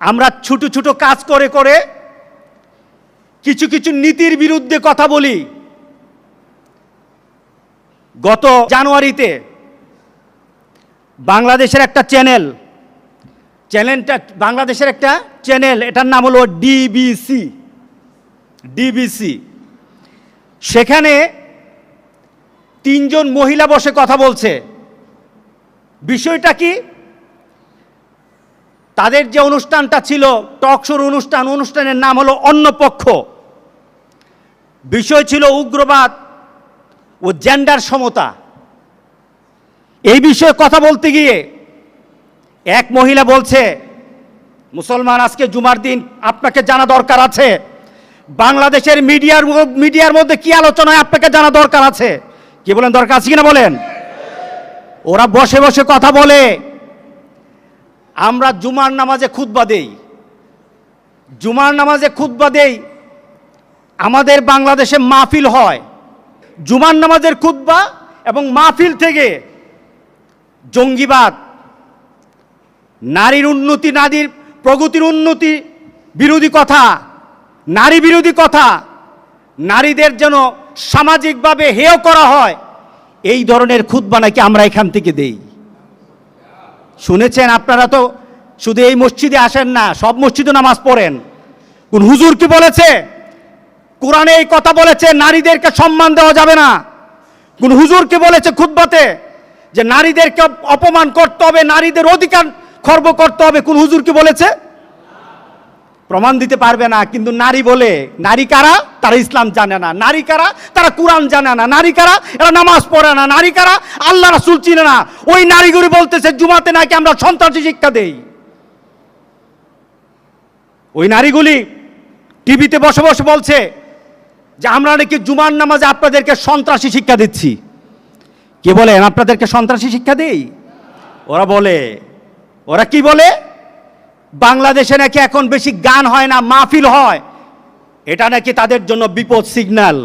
আমরা ছোট ছোট কাজ করে করে কিছু কিছু নীতির বিরুদ্ধে কথা বলি। গত জানুয়ারিতে বাংলাদেশের একটা চ্যানেল, চ্যানেলটা বাংলাদেশের একটা চ্যানেল, এটার নাম হলো ডিবিসি ডিবিসি সেখানে তিনজন মহিলা বসে কথা বলছে। বিষয়টা কি? তাদের যে অনুষ্ঠানটা ছিল টকশোর অনুষ্ঠান, অনুষ্ঠানের নাম হলো অন্নপক্ষ। বিষয় ছিল উগ্রবাদ ও জেন্ডার সমতা। এই বিষয়ে কথা বলতে গিয়ে এক মহিলা বলছে, মুসলমান, আজকে জুমার দিন আপনাকে জানা দরকার আছে। বাংলাদেশের মিডিয়ার মিডিয়ার মধ্যে কি আলোচনায় আপনাকে জানা দরকার আছে? কি বলেন, দরকার আছে কিনা বলেন? ওরা বসে বসে কথা বলে। আমরা জুমার নামাজে খুতবা দেই। জুমার নামাজে খুতবা দেই, আমাদের বাংলাদেশে মাহফিল হয়। জুমার নামাজের খুতবা এবং মাহফিল থেকে জঙ্গিবাদ, নারীর উন্নতি, নারীর প্রগতির উন্নতি বিরোধী কথা, নারী বিরোধী কথা, নারীদের যেন সামাজিকভাবে হেয় করা হয়, এই ধরনের খুতবা নাকি আমরা এখান থেকে দেই। শুনেছেন আপনারা তো, শুধু এই মসজিদে আসেন না, সব মসজিদে নামাজ পড়েন। কোন হুজুর কি বলেছে? কোরআনে এই কথা বলেছে, নারীদেরকে সম্মান দেওয়া যাবে না। কোন হুজুর কি বলেছে খুতবাতে? যে নারীদেরকে অপমান করতে হবে, নারীদের অধিকার খর্ব করতে হবে, কোন হুজুর কি বলেছে? প্রমাণ দিতে পারবে না, কিন্তু নারী বলে। নারী কারা? তারা ইসলাম জানে না। নারী কারা তারা কোরআন জানে না। নারী কারা এরা নামাজ পড়ে না। নারী কারা আল্লাহ রাসুল চিনে না। ওই নারীগুলি বলতেছে, জুমাতে নাকি আমরা সন্ত্রাসী শিক্ষা দেই। ওই নারীগুলি টিভিতে বসে বসে বলছে যে, আমরা নাকি জুমার নামাজে আপনাদেরকে সন্ত্রাসী শিক্ষা দিচ্ছি। কে বলেন আপনাদেরকে সন্ত্রাসী শিক্ষা দেই? ওরা বলে, ওরা কি বলে? বাংলাদেশে নাকি এখন বেশি গান হয় না, মাহফিল হয়। এটা নাকি তাদের জন্য বিপদ সিগন্যাল?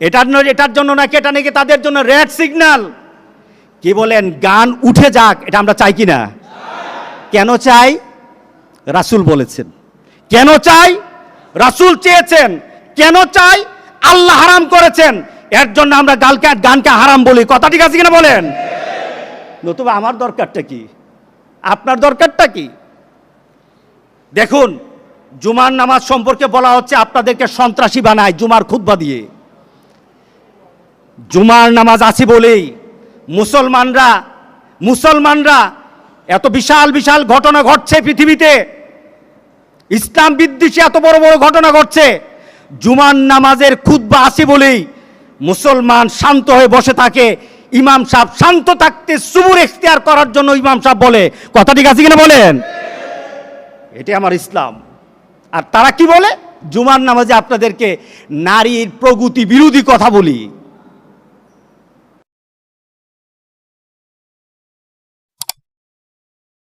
এটার এটার জন্য নাকি এটা নাকি তাদের জন্য রেড সিগন্যাল? কি বলেন, গান উঠে যাক, এটা আমরা চাই কি না কেন চাই? রাসূল বলেছেন। কেন চাই? রাসূল চেয়েছেন। কেন চাই? আল্লাহ হারাম করেছেন। এর জন্য আমরা গালকে, গানকে হারাম বলি। কথা ঠিক আছে কিনা বলেন? নতুবা আমার দরকারটা কি? আপনার দরকারটা কি? দেখুন জুমার নামাজ সম্পর্কে বলা হচ্ছে, আপনাদেরকে সন্ত্রাসী বানায় জুমার খুতবা দিয়ে। জুমার নামাজ আছে বলেই মুসলমানরা মুসলমানরা, এত বিশাল বিশাল ঘটনা ঘটছে পৃথিবীতে। ইসলাম বিদ্বেষী এত বড় বড় ঘটনা ঘটছে। জুমার নামাজের খুতবা আছে বলেই মুসলমান শান্ত হয়ে বসে থাকে। ইমাম সাহেব শান্ত থাকতে সুবুর এখতিয়ার করার জন্য ইমাম সাহেব বলে। কথা ঠিক আছে কিনা বলেন? এটি আমার ইসলাম। আর তারা কি বলে? জুমার নামাজে আপনাদেরকে নারীর প্রগতি বিরোধী কথা বলি।